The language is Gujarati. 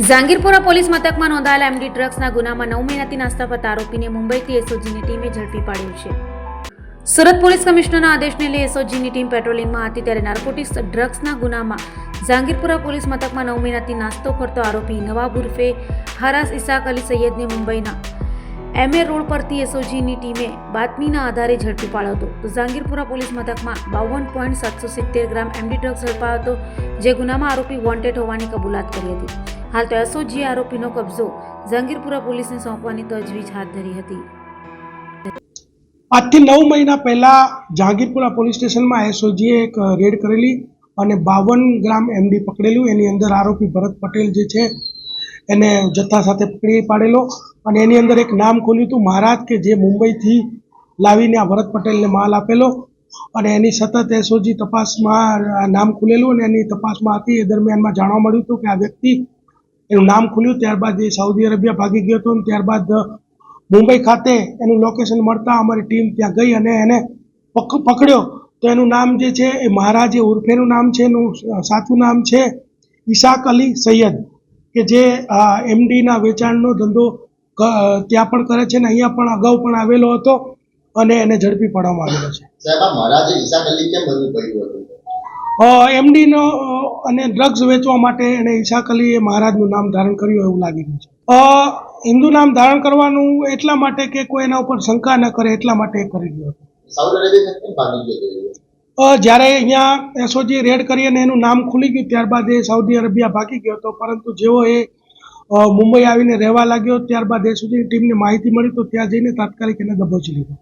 ઝાંગીરપુરા પોલીસ મથકમાં નોંધાયેલા એમડી ડ્રગ્સના ગુનામાં નવ મહિનાથી નાસ્તા ફરતા આરોપીને મુંબઈથી એસઓજીની ટીમે ઝડપી પાડ્યો છે. સુરત પોલીસ કમિશનરના આદેશને લઈ એસઓજીની ટીમ પેટ્રોલિંગમાં હતી ત્યારે નાર્કોટિક્સ ડ્રગ્સના ગુનામાં જાંગીરપુરા પોલીસ મથકમાં નવ મહિનાથી નાસ્તો ફરતો આરોપી નવાબ ઉર્ફે હરાસ ઇસાક અલી સૈયદને મુંબઈના એમએ રોડ પરથી એસઓજીની ટીમે બાતમીના આધારે ઝડપી પાડ્યો હતો. તો જાંગીરપુરા પોલીસ મથકમાં બાવન પોઈન્ટ સાતસો સિત્તેર ગ્રામ એમડી ડ્રગ્સ ઝડપાયો હતો, જે ગુનામાં આરોપી વોન્ટેડ હોવાની કબૂલાત કરી હતી. હાલ તો એસઓજીએ આરોપીનો કબજો જાંગીરપુરા પોલીસને સોંપવાની તજવીજ હાથ ધરી હતી. આજથી નવ મહિના પહેલા જાંગીરપુરા પોલીસ સ્ટેશનમાં એસઓજીએ એક રેડ કરેલી અને બાવન ગ્રામ એમડી પકડેલું. એની અંદર આરોપી ભરત પટેલ જે છે એને જથ્થા સાથે પકડી પાડેલો અને એની અંદર એક નામ ખોલ્યું હતું મહારાજ કે જે મુંબઈથી લાવીને આ ભરત પટેલને માલ આપેલો. અને એની સતત એસઓજી તપાસમાં નામ ખુલેલું અને એની તપાસમાં હતી. એ દરમિયાનમાં જાણવા મળ્યું હતું કે આ વ્યક્તિ એનું નામ ખુલ્યું. ત્યારબાદ એ સાઉદી અરેબિયા ભાગી ગયો હતો અને ત્યારબાદ મુંબઈ ખાતે એનું લોકેશન મળતા અમારી ટીમ ત્યાં ગઈ અને એને પક- પકડ્યો. તો એનું નામ જે છે એ મહારાજે ઉર્ફેનું નામ છે, એનું સાચું નામ છે ઈશાક અલી સૈયદ. કે જે એમડીના વેચાણનો ધંધો ત્યાં પણ કરે છે ને અહીંયા પણ અગાઉ પણ આવેલો હતો અને એને ઝડપી પાડવામાં આવેલો છે. એમડીનો અને ડ્રગ્સ વેચવા માટે એણે ઈશાક અલીએ મહારાજનું નામ ધારણ કર્યું એવું લાગી રહ્યું છે. હિન્દુ નામ ધારણ કરવાનું એટલા માટે કે કોઈ એના ઉપર શંકા ન કરે એટલા માટે કરી રહ્યો હતો. એ? જ્યારે અહીંયા એસઓજી રેડ કરી અને એનું નામ ખુલી ગયું, ત્યારબાદ એ સાઉદી અરેબિયા ભાગી ગયો હતો પરંતુ જેવો એ મુંબઈ આવીને રહેવા લાગ્યો, ત્યારબાદ એસઓજીની ટીમને માહિતી મળી, તો ત્યાં જઈને તાત્કાલિક એને દબોચી લીધો